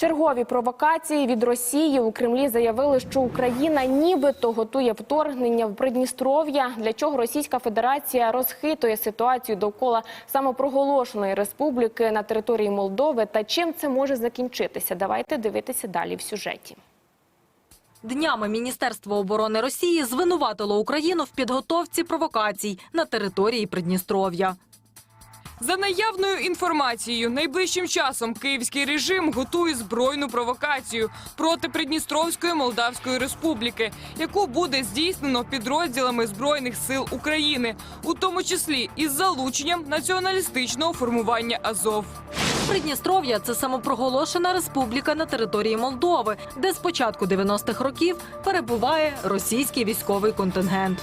Чергові провокації від Росії у Кремлі заявили, що Україна нібито готує вторгнення в Придністров'я, для чого Російська Федерація розхитує ситуацію довкола самопроголошеної республіки на території Молдови. Та чим це може закінчитися? Давайте дивитися далі в сюжеті. Днями Міністерство оборони Росії звинуватило Україну в підготовці провокацій на території Придністров'я. За наявною інформацією, найближчим часом київський режим готує збройну провокацію проти Придністровської Молдавської Республіки, яку буде здійснено підрозділами збройних сил України, у тому числі із залученням націоналістичного формування Азов. Придністров'я це самопроголошена республіка на території Молдови, де з початку 90-х років перебуває російський військовий контингент.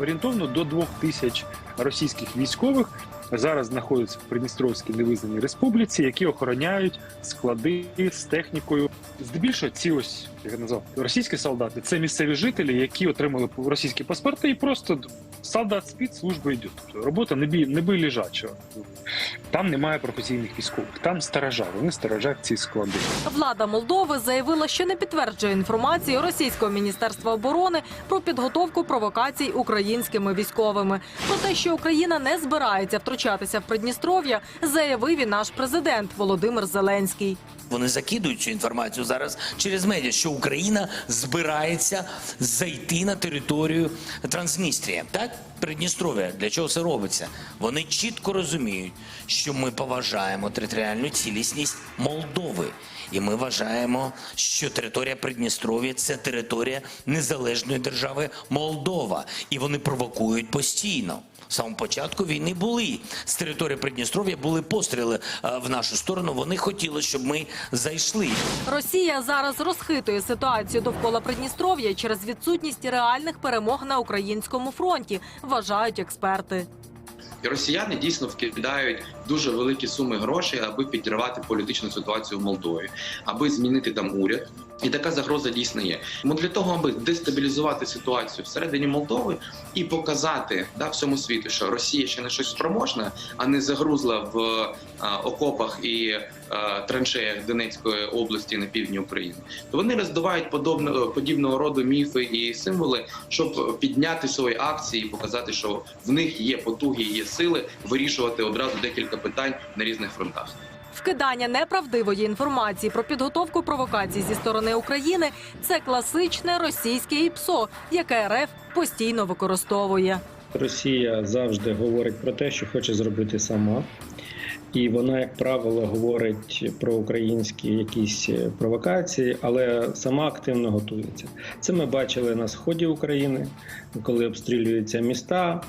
орієнтовно до двох тисяч російських військових зараз знаходяться в Придністровській невизнаній республіці, які охороняють склади з технікою. Здебільшого ці ось як я назвав російські солдати. Це місцеві жителі, які отримали російські паспорти, і просто солдат спить, служба йде. Робота не бій, не бий лежачого. Там немає професійних військових, там сторожа. Вони сторожать ці склади. Влада Молдови заявила, що не підтверджує інформацію російського міністерства оборони про підготовку провокацій українськими військовими. Про те, що Україна не збирається втручатися в Придністров'я, заявив і наш президент Володимир Зеленський. Вони закидують цю інформацію зараз через медіа, що Україна збирається зайти на територію Трансністрія. Так, Придністров'я. Для чого це робиться? Вони чітко розуміють, що ми поважаємо територіальну цілісність Молдови. І ми вважаємо, що територія Придністров'я це територія незалежної держави Молдова. І вони провокують постійно. З самого початку війни були з території Придністров'я були постріли е, в нашу сторону. Вони хотіли, щоб ми зайшли. Росія зараз розхитує ситуацію довкола Придністров'я через відсутність реальних перемог на українському фронті, вважають експерти. І росіяни дійсно вкидають дуже великі суми грошей, аби підірвати політичну ситуацію в Молдові, аби змінити там уряд. І така загроза дійсно є. Тому для того, аби дестабілізувати ситуацію всередині Молдови і показати да, всьому світу, що Росія ще не щось спроможна, а не загрузла в а, окопах і а, траншеях Донецької області на півдні України, то вони роздувають подобно, подібного роду міфи і символи, щоб підняти свої акції і показати, що в них є потуги, є сили вирішувати одразу декілька питань на різних фронтах. Вкидання неправдивої інформації про підготовку провокацій зі сторони України це класичне російське ІПСО, яке РФ постійно використовує. Росія завжди говорить про те, що хоче зробити сама. І вона, як правило, говорить про українські якісь провокації, але сама активно готується. Це ми бачили на сході України, коли обстрілюються міста.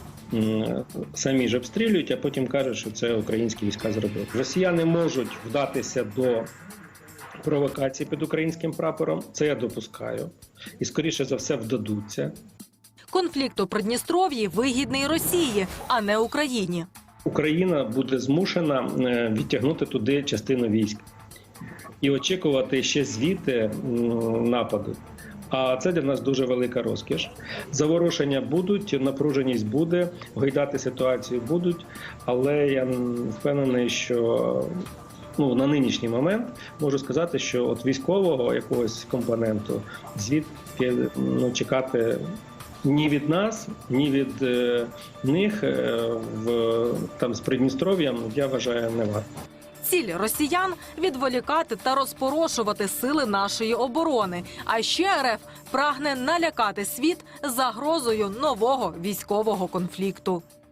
Самі ж обстрілюють, а потім кажуть, що це українські війська зробили. Росіяни можуть вдатися до провокації під українським прапором. Це я допускаю, і скоріше за все вдадуться. Конфлікт у Придністров'ї вигідний Росії, а не Україні. Україна буде змушена е, відтягнути туди частину військ і очікувати ще звідти нападу. А це для нас дуже велика розкіш. Заворушення будуть, напруженість буде, гойдати ситуацію будуть, але я впевнений, що ну, на нинішній момент можу сказати, що от військового якогось компоненту звідки ну, чекати ні від нас, ні від е, них е, в там з Придністров'ям я вважаю не варто. Ціль росіян відволікати та розпорошувати сили нашої оборони. А ще РФ прагне налякати світ загрозою нового військового конфлікту.